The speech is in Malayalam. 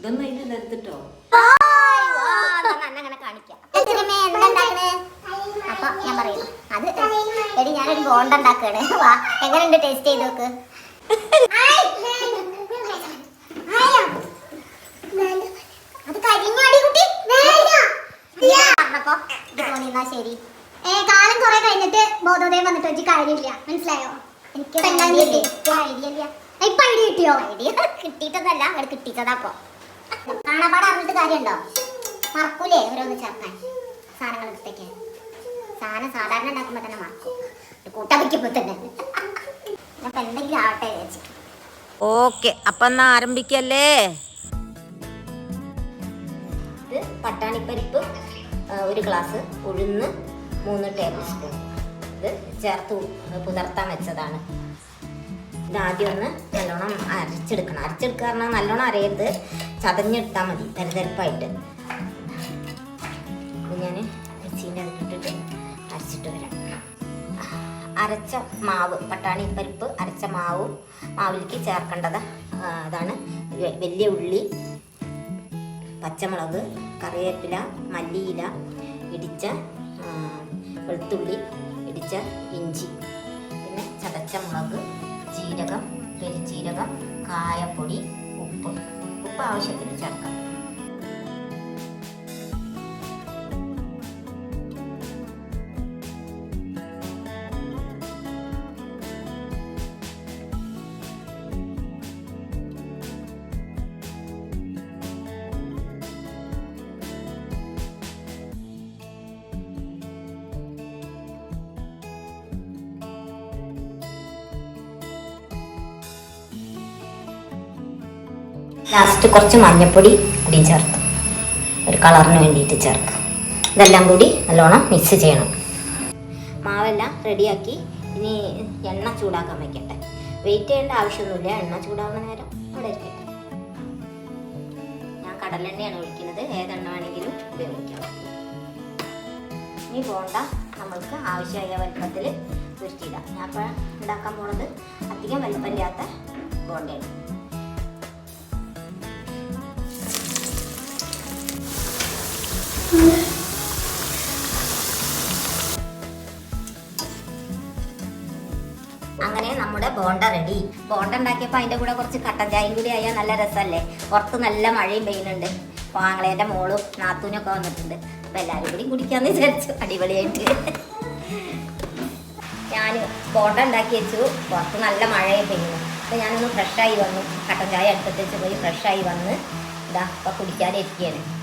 ഇതൊന്നും അതിന്റെ നിരത്തിട്ടോ അങ്ങനെ കാണിക്കാം അപ്പൊ ഞാൻ പറയുന്നു അത് എടി ഞാനൊരു ബോണ്ട ഉണ്ടാക്കുകയാണ് വാ എങ്ങനെയുണ്ട് ടേസ്റ്റ് ചെയ്ത് നോക്ക് ശരി കാലം കുറെ കഴിഞ്ഞിട്ട് ബോധോദയം വന്നിട്ട് വെച്ച് കാര്യമില്ല മനസ്സിലായോ എനിക്ക് ഐഡിയ കിട്ടിയോ? ഐഡിയ കിട്ടിയിട്ടതല്ല അവിടെ കിട്ടിയിട്ടതാ അപ്പൊ കാണാപ്പാട് അറിഞ്ഞിട്ട് കാര്യമുണ്ടോ? മറക്കൂലേ ഓരോന്ന് ചേർക്കാൻ. സാധനങ്ങൾ എടുത്തേക്ക്. സാധനം സാധാരണ ഉണ്ടാക്കുമ്പോ തന്നെ മറക്കും. ഒരു കൂട്ടാൻ വയ്ക്കുമ്പോ തന്നെ. അപ്പൊ എന്തെങ്കിലും ആവട്ടെ വിചാരിച്ചിട്ട്. ഓക്കെ അപ്പൊ എന്നാ ആരംഭിക്കല്ലേ? ഇത് പട്ടാണിപ്പരിപ്പ് ഒരു ഗ്ലാസ് ഉഴുന്ന് മൂന്ന് ടേബിൾ സ്പൂൺ. ഇത് ചേർത്ത് പുലർത്താൻ വെച്ചതാണ്. ഇത് ആദ്യം ഒന്ന് നല്ലോണം അരച്ചെടുക്കണം. അരച്ചെടുക്കുക പറഞ്ഞാൽ നല്ലോണം അരയരുത്. ചതഞ്ഞെടുത്താൽ മതി തെരഞ്ഞെടുപ്പായിട്ട് അപ്പം ഞാൻ മിക്സീന്റെ അടുത്തിട്ട് അരച്ചിട്ട് വരാം. അരച്ച മാവ് പട്ടാണി പരിപ്പ് അരച്ച മാവും മാവിലേക്ക് ചേർക്കേണ്ടത് അതാണ് വലിയ ഉള്ളി പച്ചമുളക് കറിവേപ്പില മല്ലിയില ഇടിച്ച വെളുത്തുള്ളി ഇടിച്ച ഇഞ്ചി പിന്നെ ചതച്ച മുളക് ജീരകം പെരുജീരകം കായപ്പൊടി ഉപ്പ് ഉപ്പ് ആവശ്യത്തിന് ചേർക്കാം ലാസ്റ്റ് കുറച്ച് മഞ്ഞപ്പൊടി കൂടിയും ചേർത്ത്. ഒരു കളറിന് വേണ്ടിയിട്ട് ചേർക്കുക. ഇതെല്ലാം കൂടി നല്ലോണം മിക്സ് ചെയ്യണം. മാവെല്ലാം റെഡിയാക്കി ഇനി എണ്ണ ചൂടാക്കാൻ വയ്ക്കട്ടെ വെയിറ്റ് ചെയ്യേണ്ട ആവശ്യമൊന്നുമില്ല. എണ്ണ ചൂടാവുന്ന നേരം അവിടെ ഇരിക്കട്ടെ. ഞാൻ കടലെണ്ണയാണ് ഒഴിക്കുന്നത്. ഏതെണ്ണ വേണമെങ്കിലും ഉപയോഗിക്കാം. ഇനി പോണ്ട നമ്മൾക്ക് ആവശ്യമായ വലുപ്പത്തിൽ ഉരുട്ടിയിടാം ഞാൻ ഇപ്പോൾ ഉണ്ടാക്കാൻ പോണത് അധികം വലുപ്പമില്ലാത്ത ബോണ്ടയാണ്. അങ്ങനെ നമ്മുടെ ബോണ്ട റെഡി ബോണ്ട ഉണ്ടാക്കിയപ്പോൾ അതിന്റെ കൂടെ കുറച്ച് കട്ടൻ ചായയും കൂടി ആയാൽ നല്ല രസമല്ലേ? പുറത്ത് നല്ല മഴയും പെയ്യുന്നുണ്ട്. അപ്പോൾ ആങ്ങളേന്റെ മോളും നാത്തൂനൊക്കെ വന്നിട്ടുണ്ട്. അപ്പോൾ എല്ലാവരും കൂടി കുടിക്കാമെന്ന് വിചാരിച്ചു. അടിപൊളിയായിട്ട്. ഞാൻ ബോണ്ട ഉണ്ടാക്കി വെച്ചു. പുറത്ത് നല്ല മഴയും പെയ്യുന്നു. അപ്പോൾ ഞാനൊന്ന് ഫ്രഷായി വന്നു. കട്ടൻ ചായ വെച്ച് പോയി ഫ്രഷായി വന്ന് ഇതാ അപ്പോൾ കുടിക്കാനിരിക്കുകയാണ്